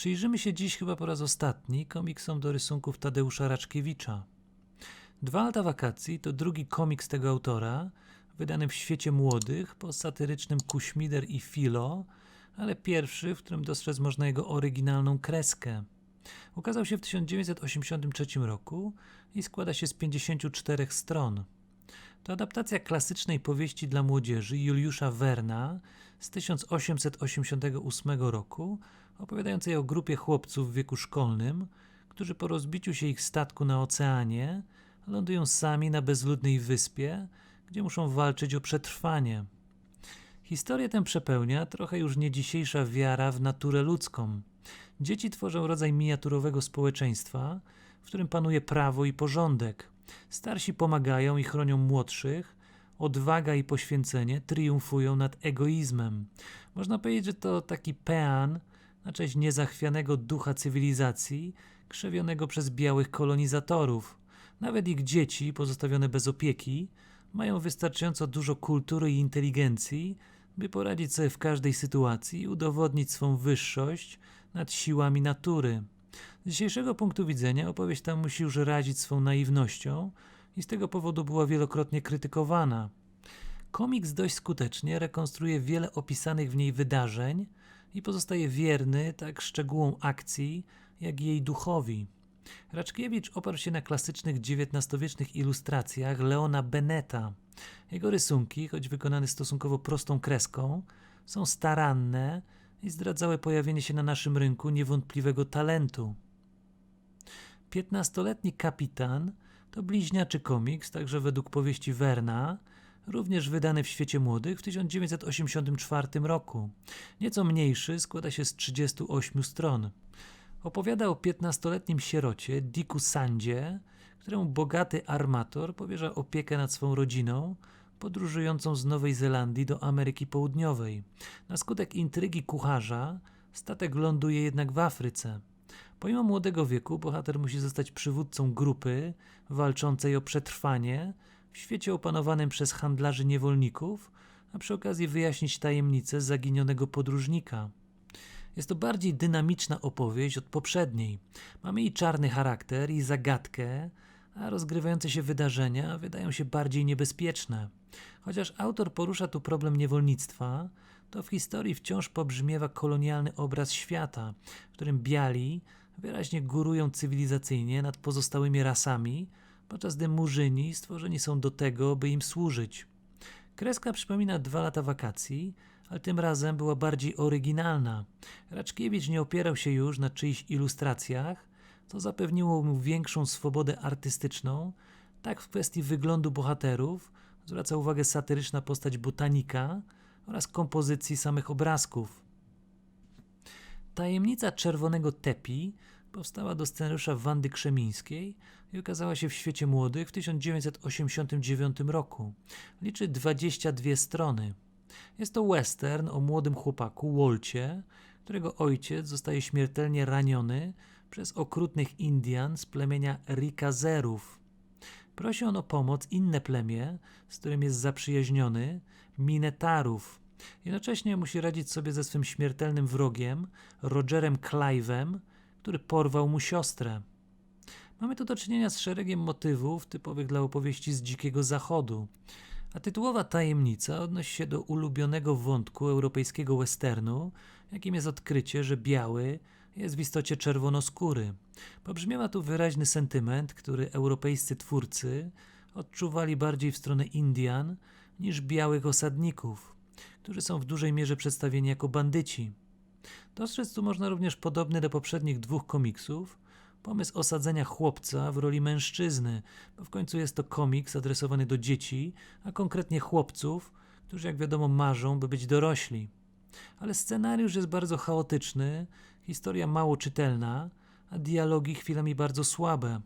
Przyjrzymy się dziś chyba po raz ostatni komiksom do rysunków Tadeusza Raczkiewicza. Dwa lata wakacji to drugi komiks tego autora, wydany w świecie młodych po satyrycznym Kuśmider i Filo, ale pierwszy, w którym dostrzec można jego oryginalną kreskę. Ukazał się w 1983 roku i składa się z 54 stron. To adaptacja klasycznej powieści dla młodzieży Juliusza Werna z 1888 roku, opowiadającej o grupie chłopców w wieku szkolnym, którzy po rozbiciu się ich statku na oceanie lądują sami na bezludnej wyspie, gdzie muszą walczyć o przetrwanie. Historię tę przepełnia trochę już nie dzisiejsza wiara w naturę ludzką. Dzieci tworzą rodzaj miniaturowego społeczeństwa, w którym panuje prawo i porządek. Starsi pomagają i chronią młodszych, odwaga i poświęcenie triumfują nad egoizmem. Można powiedzieć, że to taki pean na cześć niezachwianego ducha cywilizacji, krzewionego przez białych kolonizatorów. Nawet ich dzieci, pozostawione bez opieki, mają wystarczająco dużo kultury i inteligencji, by poradzić sobie w każdej sytuacji i udowodnić swą wyższość nad siłami natury. Z dzisiejszego punktu widzenia opowieść ta musi już razić swą naiwnością i z tego powodu była wielokrotnie krytykowana. Komiks dość skutecznie rekonstruuje wiele opisanych w niej wydarzeń i pozostaje wierny tak szczegółom akcji, jak jej duchowi. Raczkiewicz oparł się na klasycznych XIX-wiecznych ilustracjach Leona Beneta. Jego rysunki, choć wykonane stosunkowo prostą kreską, są staranne i zdradzały pojawienie się na naszym rynku niewątpliwego talentu. Piętnastoletni kapitan to bliźniaczy komiks, także według powieści Werna, również wydany w świecie młodych w 1984 roku. Nieco mniejszy, składa się z 38 stron. Opowiada o 15-letnim sierocie, Dicku Sandzie, któremu bogaty armator powierza opiekę nad swą rodziną, podróżującą z Nowej Zelandii do Ameryki Południowej. Na skutek intrygi kucharza statek ląduje jednak w Afryce. Pomimo młodego wieku, bohater musi zostać przywódcą grupy walczącej o przetrwanie w świecie opanowanym przez handlarzy niewolników, a przy okazji wyjaśnić tajemnicę zaginionego podróżnika. Jest to bardziej dynamiczna opowieść od poprzedniej. Mamy i czarny charakter, i zagadkę, a rozgrywające się wydarzenia wydają się bardziej niebezpieczne. Chociaż autor porusza tu problem niewolnictwa, to w historii wciąż pobrzmiewa kolonialny obraz świata, w którym biali wyraźnie górują cywilizacyjnie nad pozostałymi rasami, podczas gdy murzyni stworzeni są do tego, by im służyć. Kreska przypomina dwa lata wakacji, ale tym razem była bardziej oryginalna. Raczkiewicz nie opierał się już na czyichś ilustracjach, co zapewniło mu większą swobodę artystyczną. Tak w kwestii wyglądu bohaterów zwraca uwagę satyryczna postać botanika oraz kompozycji samych obrazków. Tajemnica Czerwonego Tepi powstała do scenariusza Wandy Krzemińskiej i ukazała się w świecie młodych w 1989 roku. Liczy 22 strony. Jest to western o młodym chłopaku, Wolcie, którego ojciec zostaje śmiertelnie raniony przez okrutnych Indian z plemienia Rikazerów. Prosi on o pomoc inne plemię, z którym jest zaprzyjaźniony, Minetarów. Jednocześnie musi radzić sobie ze swym śmiertelnym wrogiem, Rogerem Clive'em, który porwał mu siostrę. Mamy tu do czynienia z szeregiem motywów typowych dla opowieści z Dzikiego Zachodu. A tytułowa tajemnica odnosi się do ulubionego wątku europejskiego westernu, jakim jest odkrycie, że biały jest w istocie czerwonoskóry. Pobrzmiewa tu wyraźny sentyment, który europejscy twórcy odczuwali bardziej w stronę Indian niż białych osadników, którzy są w dużej mierze przedstawieni jako bandyci. Dostrzec tu można również podobny do poprzednich dwóch komiksów pomysł osadzenia chłopca w roli mężczyzny, bo w końcu jest to komiks adresowany do dzieci, a konkretnie chłopców, którzy jak wiadomo marzą, by być dorośli. Ale scenariusz jest bardzo chaotyczny, historia mało czytelna, a dialogi chwilami bardzo słabe.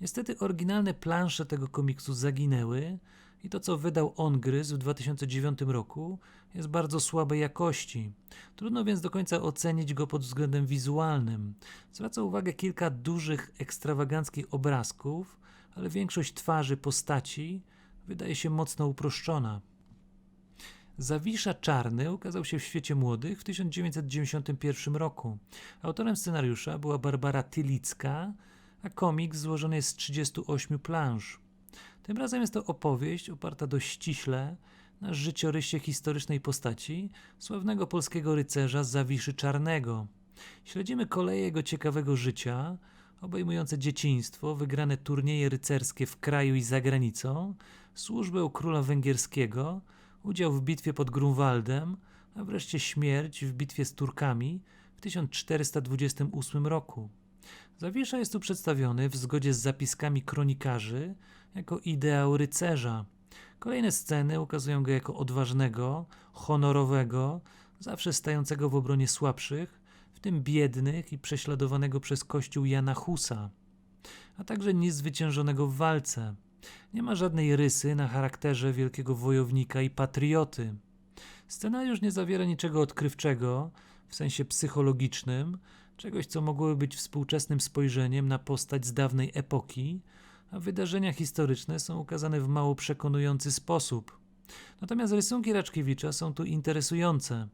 Niestety oryginalne plansze tego komiksu zaginęły i to, co wydał Ongryz w 2009 roku, jest bardzo słabej jakości. Trudno więc do końca ocenić go pod względem wizualnym. Zwraca uwagę kilka dużych, ekstrawaganckich obrazków, ale większość twarzy postaci wydaje się mocno uproszczona. Zawisza Czarny ukazał się w świecie młodych w 1991 roku. Autorem scenariusza była Barbara Tylicka, a komiks złożony jest z 38 planż. Tym razem jest to opowieść oparta dość ściśle na życiorysie historycznej postaci sławnego polskiego rycerza Zawiszy Czarnego. Śledzimy koleje jego ciekawego życia, obejmujące dzieciństwo, wygrane turnieje rycerskie w kraju i za granicą, służbę u króla węgierskiego, udział w bitwie pod Grunwaldem, a wreszcie śmierć w bitwie z Turkami w 1428 roku. Zawisza jest tu przedstawiony w zgodzie z zapiskami kronikarzy jako ideał rycerza. Kolejne sceny ukazują go jako odważnego, honorowego, zawsze stającego w obronie słabszych, w tym biednych i prześladowanego przez kościół Jana Husa, a także niezwyciężonego w walce. Nie ma żadnej rysy na charakterze wielkiego wojownika i patrioty. Scenariusz nie zawiera niczego odkrywczego w sensie psychologicznym, czegoś co mogłoby być współczesnym spojrzeniem na postać z dawnej epoki, a wydarzenia historyczne są ukazane w mało przekonujący sposób. Natomiast rysunki Raczkiewicza są tu interesujące.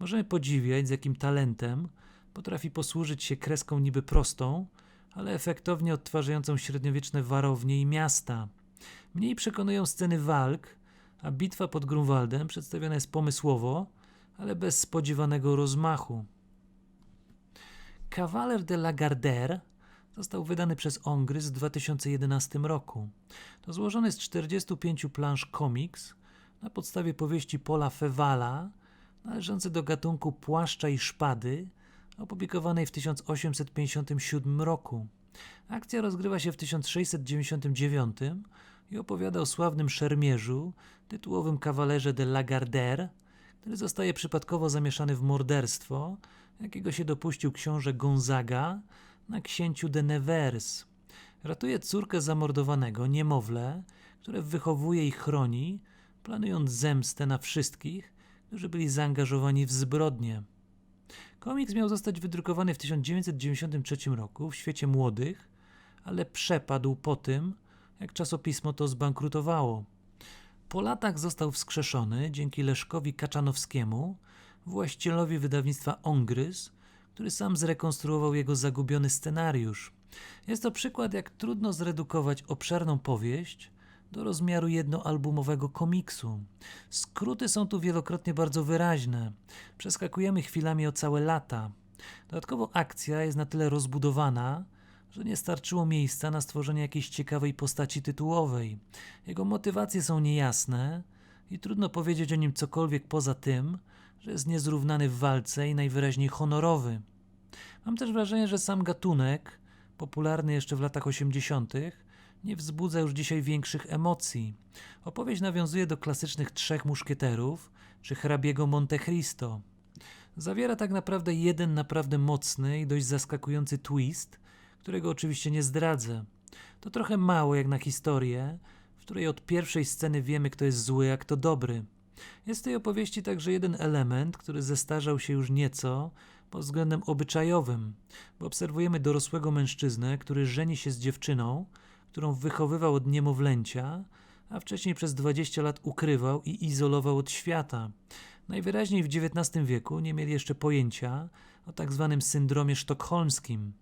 Możemy podziwiać, z jakim talentem potrafi posłużyć się kreską niby prostą, ale efektownie odtwarzającą średniowieczne warownie i miasta. Mniej przekonują sceny walk, a bitwa pod Grunwaldem przedstawiona jest pomysłowo, ale bez spodziewanego rozmachu. Kawaler de Lagardère został wydany przez Ongrys w 2011 roku. To złożony z 45 planż komiks na podstawie powieści Pola Fewala, należący do gatunku Płaszcza i Szpady, opublikowanej w 1857 roku. Akcja rozgrywa się w 1699 i opowiada o sławnym szermierzu, tytułowym kawalerze de Lagardère, który zostaje przypadkowo zamieszany w morderstwo, jakiego się dopuścił książę Gonzaga na księciu de Nevers. Ratuje córkę zamordowanego, niemowlę, które wychowuje i chroni, planując zemstę na wszystkich, którzy byli zaangażowani w zbrodnie. Komiks miał zostać wydrukowany w 1993 roku w świecie młodych, ale przepadł po tym, jak czasopismo to zbankrutowało. Po latach został wskrzeszony dzięki Leszkowi Kaczanowskiemu, właścicielowi wydawnictwa Ongrys, który sam zrekonstruował jego zagubiony scenariusz. Jest to przykład, jak trudno zredukować obszerną powieść do rozmiaru jednoalbumowego komiksu. Skróty są tu wielokrotnie bardzo wyraźne. Przeskakujemy chwilami o całe lata. Dodatkowo akcja jest na tyle rozbudowana, że nie starczyło miejsca na stworzenie jakiejś ciekawej postaci tytułowej. Jego motywacje są niejasne i trudno powiedzieć o nim cokolwiek poza tym, że jest niezrównany w walce i najwyraźniej honorowy. Mam też wrażenie, że sam gatunek, popularny jeszcze w latach 80., nie wzbudza już dzisiaj większych emocji. Opowieść nawiązuje do klasycznych trzech muszkieterów czy hrabiego Monte Cristo. Zawiera tak naprawdę jeden naprawdę mocny i dość zaskakujący twist, którego oczywiście nie zdradzę. To trochę mało jak na historię, w której od pierwszej sceny wiemy, kto jest zły, a kto dobry. Jest w tej opowieści także jeden element, który zestarzał się już nieco pod względem obyczajowym, bo obserwujemy dorosłego mężczyznę, który żeni się z dziewczyną, którą wychowywał od niemowlęcia, a wcześniej przez 20 lat ukrywał i izolował od świata. Najwyraźniej w XIX wieku nie mieli jeszcze pojęcia o tak zwanym syndromie sztokholmskim.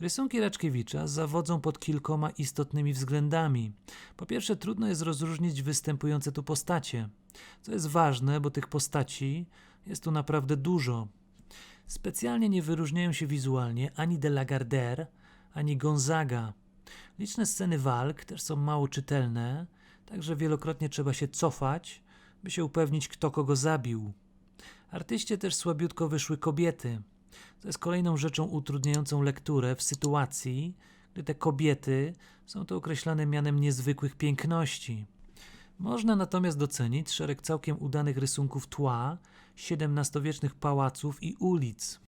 Rysunki Raczkiewicza zawodzą pod kilkoma istotnymi względami. Po pierwsze, trudno jest rozróżnić występujące tu postacie, co jest ważne, bo tych postaci jest tu naprawdę dużo. Specjalnie nie wyróżniają się wizualnie ani de Lagardère, ani Gonzaga. Liczne sceny walk też są mało czytelne, także wielokrotnie trzeba się cofać, by się upewnić, kto kogo zabił. Artyście też słabiutko wyszły kobiety. To jest kolejną rzeczą utrudniającą lekturę w sytuacji, gdy te kobiety są to określane mianem niezwykłych piękności. Można natomiast docenić szereg całkiem udanych rysunków tła, XVII-wiecznych pałaców i ulic.